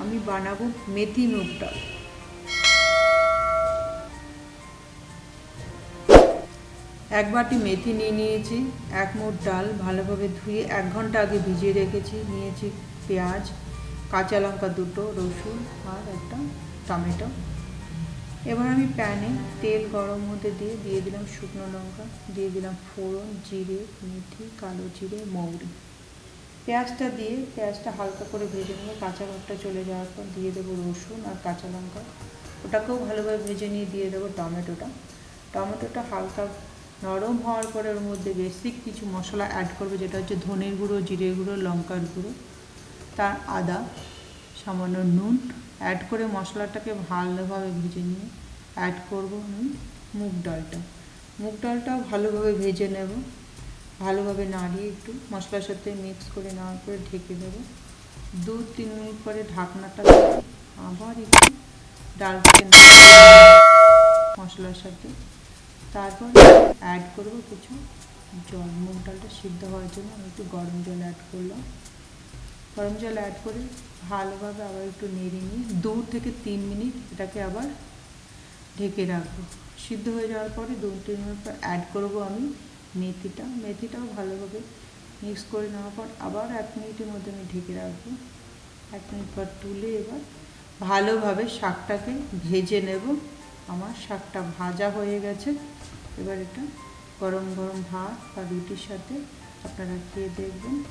আমি বানাবো মেথি মুগ ডাল। এক বাটি মেথি নিয়ে নিয়েছি, এক মুঠ ডাল ভালোভাবে ধুয়ে এক ঘণ্টা আগে ভিজিয়ে রেখেছি, নিয়েছি পেঁয়াজ, কাঁচা লঙ্কা দুটো, রসুন আর একটা টমেটো। এবার আমি প্যানে তেল গরম হতে দিয়ে দিয়ে দিলাম শুকনো লঙ্কা, দিয়ে দিলাম ফোড়ন, জিরে, মেথি, কালো জিরে, মৌরি। পেঁয়াজটা দিয়ে পেঁয়াজটা হালকা করে ভেজে নেব কাঁচা ভাবটা চলে যাওয়ার পর দিয়ে দেবো রসুন আর কাঁচা লঙ্কা। ওটাকেও ভালোভাবে ভেজে নিয়ে দিয়ে দেবো টমেটোটা। টমেটোটা হালকা নরম হওয়ার পরে ওর মধ্যে বেসিক কিছু মশলা অ্যাড করবে, যেটা হচ্ছে ধনের গুঁড়ো, জিরে গুঁড়ো, লঙ্কার গুঁড়ো, তার আদা, সামান্য নুন অ্যাড করে মশলাটাকে ভালোভাবে ভেজে নিয়ে অ্যাড করব আমি মুগ ডালটা। মুগ ডালটাও ভালোভাবে ভেজে নেব। ভালোভাবে নাড়িয়ে একটু মশলার সাথে মিক্স করে নেওয়ার পরে ঢেকে দেবো। দু তিন মিনিট পরে ঢাকনাটা আবার একটু ডালটাকে মশলার সাথে। তারপর অ্যাড করব কিছু জল। মুগ ডালটা সিদ্ধ হওয়ার জন্য আমি একটু গরম জল অ্যাড করলাম। গরম জল অ্যাড করে ভালোভাবে আবার একটু নেড়ে নিয়ে দু থেকে তিন মিনিট এটাকে আবার ঢেকে রাখব। সিদ্ধ হয়ে যাওয়ার পরে দু তিন মিনিট পর অ্যাড করব আমি মেথিটা, মেথিটাও ভালোভাবে মিক্স করে নেওয়ার পর আবার এক মিনিটের মধ্যে আমি ঢেকে রাখব। এক মিনিট পর তুলে এবার ভালোভাবে শাকটাকে ভেজে নেব। আমার শাকটা ভাজা হয়ে গেছে। এবার এটা গরম গরম ভাত বা রুটির সাথে আপনারা খেয়ে দেখবেন।